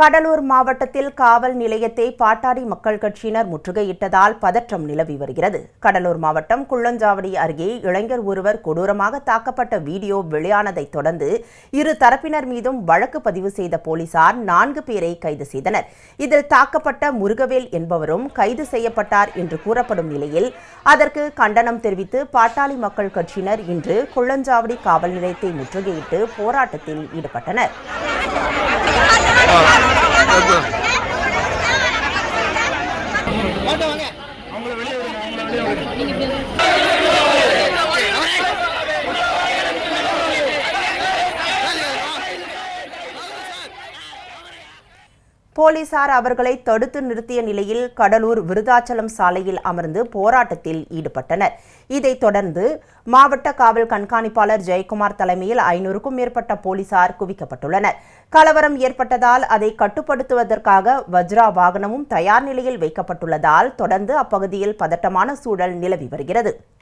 கடலூர் மாவட்டத்தில் காவல் நிலையத்தை பாட்டாளி மக்கள் கட்சியினர் முற்றுகையிட்டதால் பதற்றம் நிலவி வருகிறது. கடலூர் மாவட்டம் குள்ளஞ்சாவடி அருகே இளைஞர் ஒருவர் கொடூரமாக தாக்கப்பட்ட வீடியோ வெளியானதைத் தொடர்ந்து இரு தரப்பினர் மீதும் வழக்கு பதிவு செய்த போலீசார் நான்கு பேரை கைது செய்தனர். இதில் தாக்கப்பட்ட முருகவேல் என்பவரும் கைது செய்யப்பட்டார் என்று கூறப்படும் நிலையில் அதற்கு கண்டனம் தெரிவித்து பாட்டாளி மக்கள் கட்சியினர் இன்று குள்ளஞ்சாவடி காவல் நிலையத்தை முற்றுகையிட்டு போராட்டத்தில் ஈடுபட்டனர். அவங்கள வெளியே அவங்கள போலீசார் அவர்களை தடுத்து நிறுத்திய நிலையில் கடலூர் விருதாச்சலம் சாலையில் அமர்ந்து போராட்டத்தில் ஈடுபட்டனர். இதைத் தொடர்ந்து மாவட்ட காவல் கண்காணிப்பாளர் ஜெயக்குமார் தலைமையில் ஐநூறுக்கும் மேற்பட்ட போலீசார் குவிக்கப்பட்டுள்ளனர். கலவரம் ஏற்பட்டதால் அதை கட்டுப்படுத்துவதற்காக வஜ்ரா வாகனமும் தயார் நிலையில் வைக்கப்பட்டுள்ளதால் தொடர்ந்து அப்பகுதியில் பதட்டமான சூழல் நிலவி வருகிறது.